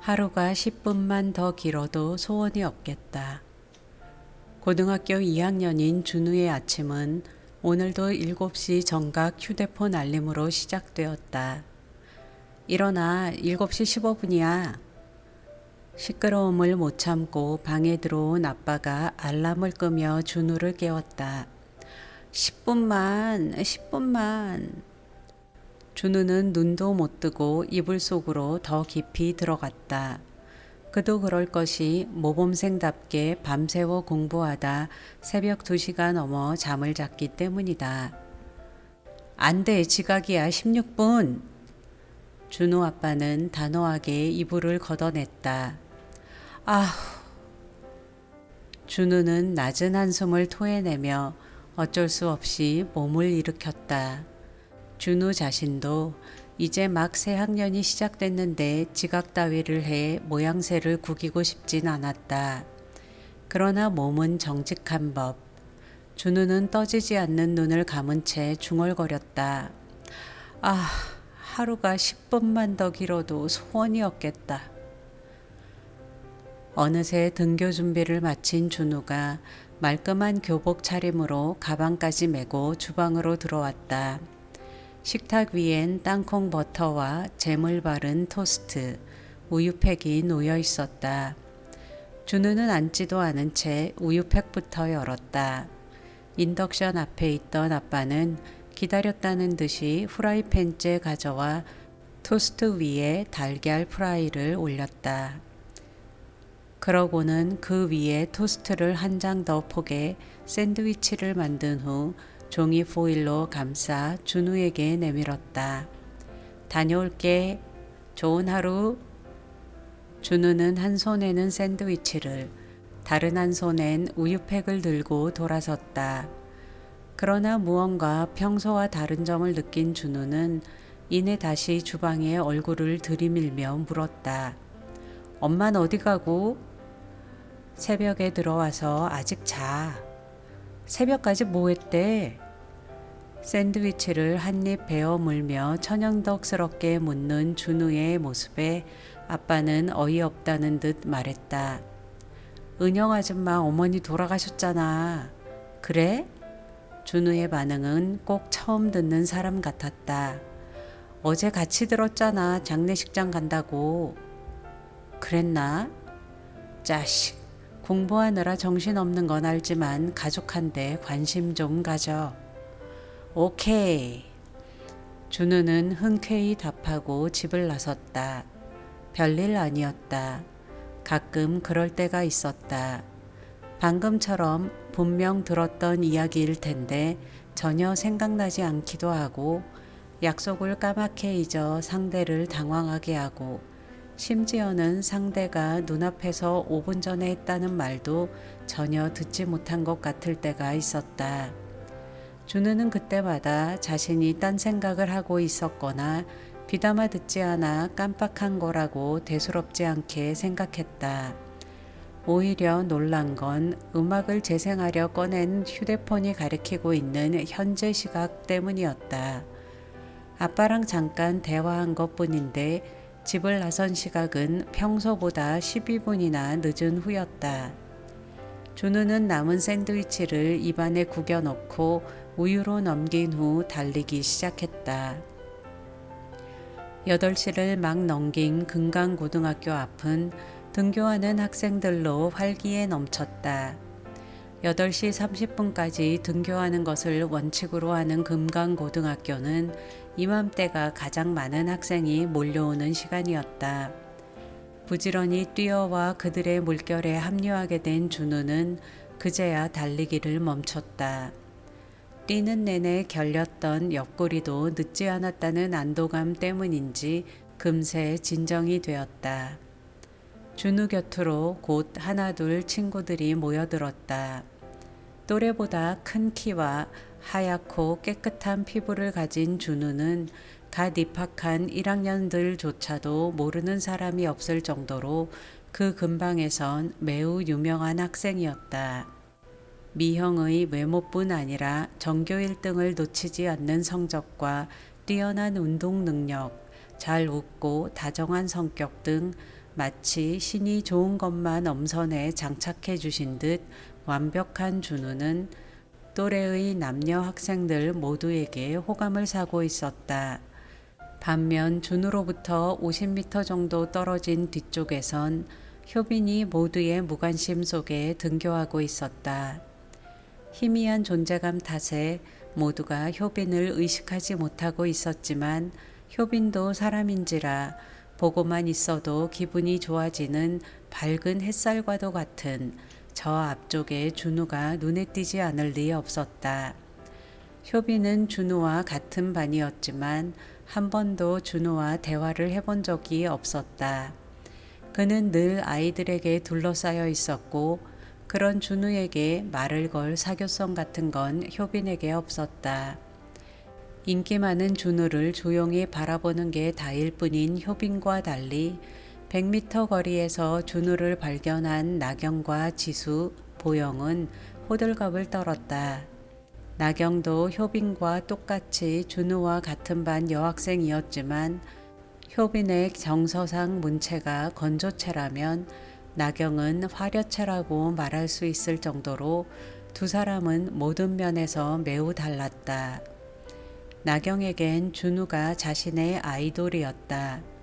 하루가 10분만 더 길어도 소원이 없겠다. 고등학교 2학년인 준우의 아침은 오늘도 7시 정각 휴대폰 알림으로 시작되었다. 일어나 7시 15분이야. 시끄러움을 못 참고 방에 들어온 아빠가 알람을 끄며 준우를 깨웠다. 10분만, 10분만. 준우는 눈도 못 뜨고 이불 속으로 더 깊이 들어갔다. 그도 그럴 것이 모범생답게 밤새워 공부하다 새벽 2시가 넘어 잠을 잤기 때문이다. 안 돼, 지각이야, 16분. 준우 아빠는 단호하게 이불을 걷어냈다. 아휴. 준우는 낮은 한숨을 토해내며 어쩔 수 없이 몸을 일으켰다. 준우 자신도 이제 막 새 학년이 시작됐는데 지각 따위를 해 모양새를 구기고 싶진 않았다. 그러나 몸은 정직한 법. 준우는 떠지지 않는 눈을 감은 채 중얼거렸다. 아, 하루가 10분만 더 길어도 소원이 없겠다. 어느새 등교 준비를 마친 준우가 말끔한 교복 차림으로 가방까지 메고 주방으로 들어왔다. 식탁 위엔 땅콩 버터와 잼을 바른 토스트, 우유팩이 놓여 있었다. 준우는 앉지도 않은 채 우유팩부터 열었다. 인덕션 앞에 있던 아빠는 기다렸다는 듯이 후라이팬째 가져와 토스트 위에 달걀 프라이를 올렸다. 그러고는 그 위에 토스트를 한 장더 포개 샌드위치를 만든 후 종이 포일로 감싸 준우에게 내밀었다. 다녀올게. 좋은 하루. 준우는 한 손에는 샌드위치를, 다른 한 손엔 우유팩을 들고 돌아섰다. 그러나 무언가 평소와 다른 점을 느낀 준우는 이내 다시 주방에 얼굴을 들이밀며 물었다. 엄만 어디 가고? 새벽에 들어와서 아직 자. 새벽까지 뭐 했대? 샌드위치를 한입 베어 물며 천연덕스럽게 묻는 준우의 모습에 아빠는 어이없다는 듯 말했다. 은영 아줌마 어머니 돌아가셨잖아. 그래? 준우의 반응은 꼭 처음 듣는 사람 같았다. 어제 같이 들었잖아. 장례식장 간다고. 그랬나? 자식. 공부하느라 정신없는 건 알지만 가족한테 관심 좀 가져. 오케이. 준우는 흔쾌히 답하고 집을 나섰다. 별일 아니었다. 가끔 그럴 때가 있었다. 방금처럼 분명 들었던 이야기일 텐데 전혀 생각나지 않기도 하고 약속을 까맣게 잊어 상대를 당황하게 하고 심지어는 상대가 눈앞에서 5분 전에 했다는 말도 전혀 듣지 못한 것 같을 때가 있었다. 준우는 그때마다 자신이 딴 생각을 하고 있었거나 귀담아 듣지 않아 깜빡한 거라고 대수롭지 않게 생각했다. 오히려 놀란 건 음악을 재생하려 꺼낸 휴대폰이 가리키고 있는 현재 시각 때문이었다. 아빠랑 잠깐 대화한 것 뿐인데 집을 나선 시각은 평소보다 12분이나 늦은 후였다. 준우는 남은 샌드위치를 입안에 구겨 넣고 우유로 넘긴 후 달리기 시작했다. 8시를 막 넘긴 금강고등학교 앞은 등교하는 학생들로 활기에 넘쳤다. 8시 30분까지 등교하는 것을 원칙으로 하는 금강고등학교는 이맘때가 가장 많은 학생이 몰려오는 시간이었다. 부지런히 뛰어와 그들의 물결에 합류하게 된 준우는 그제야 달리기를 멈췄다. 뛰는 내내 결렸던 옆구리도 늦지 않았다는 안도감 때문인지 금세 진정이 되었다. 준우 곁으로 곧 하나둘 친구들이 모여들었다. 또래보다 큰 키와 하얗고 깨끗한 피부를 가진 준우는 갓 입학한 1학년들조차도 모르는 사람이 없을 정도로 그 근방에선 매우 유명한 학생이었다. 미형의 외모뿐 아니라 전교 1등을 놓치지 않는 성적과 뛰어난 운동 능력, 잘 웃고 다정한 성격 등 마치 신이 좋은 것만 엄선해 장착해 주신 듯 완벽한 준우는 또래의 남녀 학생들 모두에게 호감을 사고 있었다. 반면 준우로부터 50m 정도 떨어진 뒤쪽에선 효빈이 모두의 무관심 속에 등교하고 있었다. 희미한 존재감 탓에 모두가 효빈을 의식하지 못하고 있었지만 효빈도 사람인지라 보고만 있어도 기분이 좋아지는 밝은 햇살과도 같은 저 앞쪽에 준우가 눈에 띄지 않을 리 없었다. 효빈은 준우와 같은 반이었지만 한 번도 준우와 대화를 해본 적이 없었다. 그는 늘 아이들에게 둘러싸여 있었고 그런 준우에게 말을 걸 사교성 같은 건 효빈에게 없었다. 인기 많은 준우를 조용히 바라보는 게 다일 뿐인 효빈과 달리 100m 거리에서 준우를 발견한 나경과 지수, 보영은 호들갑을 떨었다. 나경도 효빈과 똑같이 준우와 같은 반 여학생이었지만 효빈의 정서상 문체가 건조체라면 나경은 화려체라고 말할 수 있을 정도로 두 사람은 모든 면에서 매우 달랐다. 나경에겐 준우가 자신의 아이돌이었다.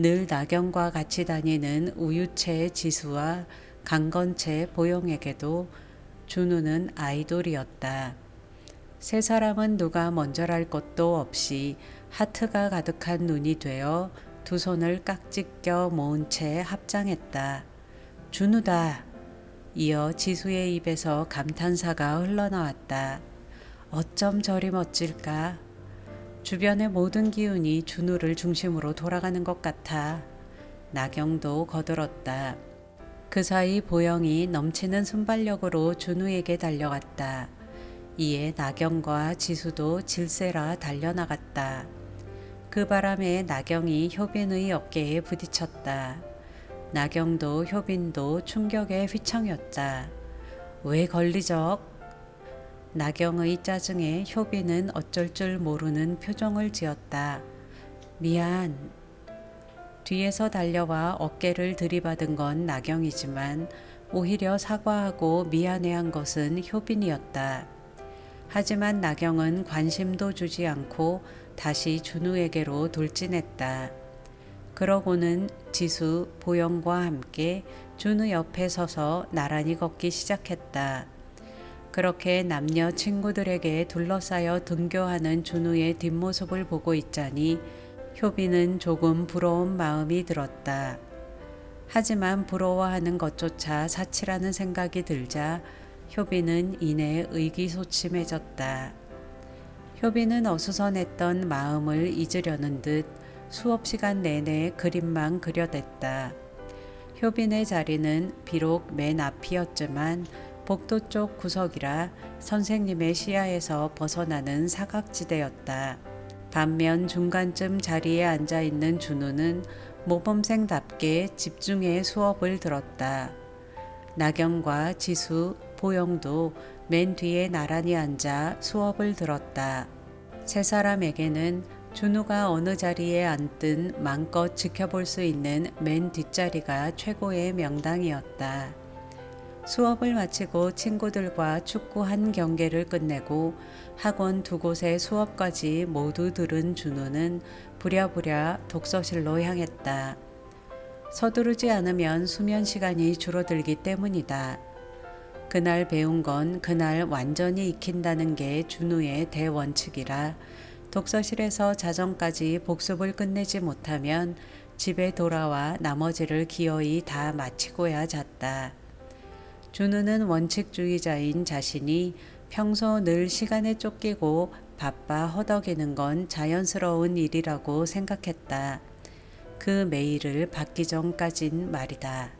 늘 나경과 같이 다니는 우유채 지수와 강건채 보영에게도 준우는 아이돌이었다. 세 사람은 누가 먼저랄 것도 없이 하트가 가득한 눈이 되어 두 손을 깍지 껴 모은 채 합장했다. 준우다. 이어 지수의 입에서 감탄사가 흘러나왔다. 어쩜 저리 멋질까? 주변의 모든 기운이 준우를 중심으로 돌아가는 것 같아. 나경도 거들었다. 그 사이 보영이 넘치는 순발력으로 준우에게 달려갔다. 이에 나경과 지수도 질세라 달려나갔다. 그 바람에 나경이 효빈의 어깨에 부딪혔다. 나경도 효빈도 충격에 휘청였다. 왜 걸리적? 나경의 짜증에 효빈은 어쩔 줄 모르는 표정을 지었다. 미안. 뒤에서 달려와 어깨를 들이받은 건 나경이지만 오히려 사과하고 미안해한 것은 효빈이었다. 하지만 나경은 관심도 주지 않고 다시 준우에게로 돌진했다. 그러고는 지수, 보영과 함께 준우 옆에 서서 나란히 걷기 시작했다. 그렇게 남녀 친구들에게 둘러싸여 등교하는 준우의 뒷모습을 보고 있자니 효빈은 조금 부러운 마음이 들었다. 하지만 부러워하는 것조차 사치라는 생각이 들자 효빈은 이내 의기소침해졌다. 효빈은 어수선했던 마음을 잊으려는 듯 수업 시간 내내 그림만 그려댔다. 효빈의 자리는 비록 맨 앞이었지만 복도 쪽 구석이라 선생님의 시야에서 벗어나는 사각지대였다. 반면 중간쯤 자리에 앉아 있는 준우는 모범생답게 집중해 수업을 들었다. 나경과 지수, 보영도 맨 뒤에 나란히 앉아 수업을 들었다. 세 사람에게는 준우가 어느 자리에 앉든 마음껏 지켜볼 수 있는 맨 뒷자리가 최고의 명당이었다. 수업을 마치고 친구들과 축구 한 경기를 끝내고 학원 두 곳의 수업까지 모두 들은 준우는 부랴부랴 독서실로 향했다. 서두르지 않으면 수면 시간이 줄어들기 때문이다. 그날 배운 건 그날 완전히 익힌다는 게 준우의 대원칙이라 독서실에서 자정까지 복습을 끝내지 못하면 집에 돌아와 나머지를 기어이 다 마치고야 잤다. 준우는 원칙주의자인 자신이 평소 늘 시간에 쫓기고 바빠 허덕이는 건 자연스러운 일이라고 생각했다. 그 매일을 받기 전까진 말이다.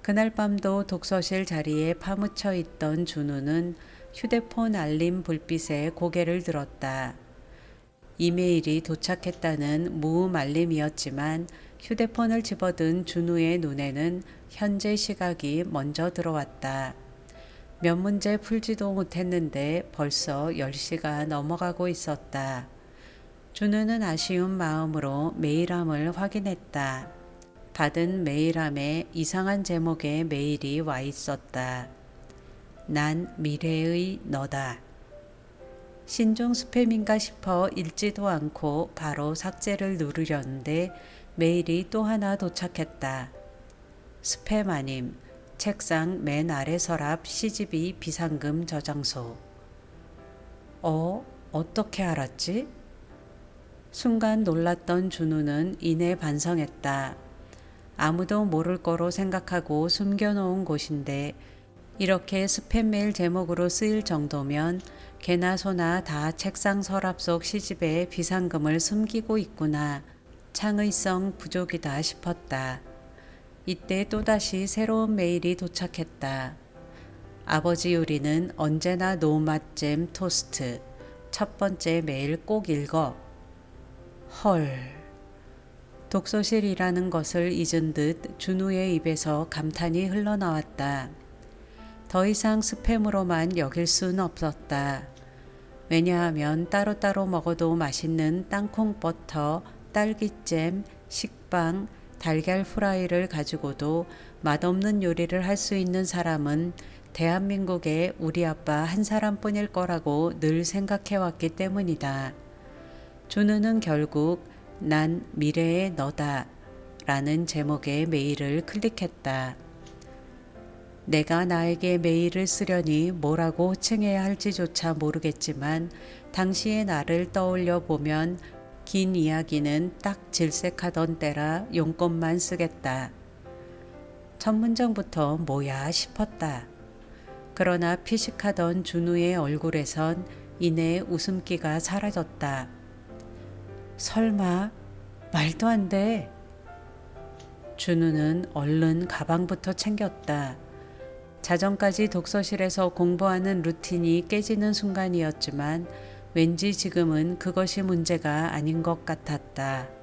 그날 밤도 독서실 자리에 파묻혀 있던 준우는 휴대폰 알림 불빛에 고개를 들었다. 이메일이 도착했다는 무음 알림이었지만 휴대폰을 집어든 준우의 눈에는 현재 시각이 먼저 들어왔다. 몇 문제 풀지도 못했는데 벌써 10시가 넘어가고 있었다. 준우는 아쉬운 마음으로 메일함을 확인했다. 받은 메일함에 이상한 제목의 메일이 와 있었다. 난 미래의 너다. 신종 스팸인가 싶어 읽지도 않고 바로 삭제를 누르려는데 메일이 또 하나 도착했다. 스팸 아님 책상 맨 아래 서랍 CGV 비상금 저장소. 어? 어떻게 알았지? 순간 놀랐던 준우는 이내 반성했다. 아무도 모를 거로 생각하고 숨겨놓은 곳인데 이렇게 스팸 메일 제목으로 쓰일 정도면 개나 소나 다 책상 서랍 속 시집에 비상금을 숨기고 있구나. 창의성 부족이다 싶었다. 이때 또다시 새로운 메일이 도착했다. 아버지 요리는 언제나 노맛잼 토스트. 첫 번째 메일 꼭 읽어. 헐. 독서실이라는 것을 잊은 듯 준우의 입에서 감탄이 흘러나왔다. 더 이상 스팸으로만 여길 순 없었다. 왜냐하면 따로따로 먹어도 맛있는 땅콩 버터, 딸기잼, 식빵, 달걀 후라이를 가지고도 맛없는 요리를 할 수 있는 사람은 대한민국에 우리 아빠 한 사람뿐일 거라고 늘 생각해 왔기 때문이다. 준우는 결국 난 미래의 너다 라는 제목의 메일을 클릭했다. 내가 나에게 메일을 쓰려니 뭐라고 호칭해야 할지조차 모르겠지만 당시의 나를 떠올려 보면 긴 이야기는 딱 질색하던 때라 용건만 쓰겠다. 첫 문장부터 뭐야 싶었다. 그러나 피식하던 준우의 얼굴에선 이내 웃음기가 사라졌다. 설마 말도 안 돼. 준우는 얼른 가방부터 챙겼다. 자정까지 독서실에서 공부하는 루틴이 깨지는 순간이었지만 왠지 지금은 그것이 문제가 아닌 것 같았다.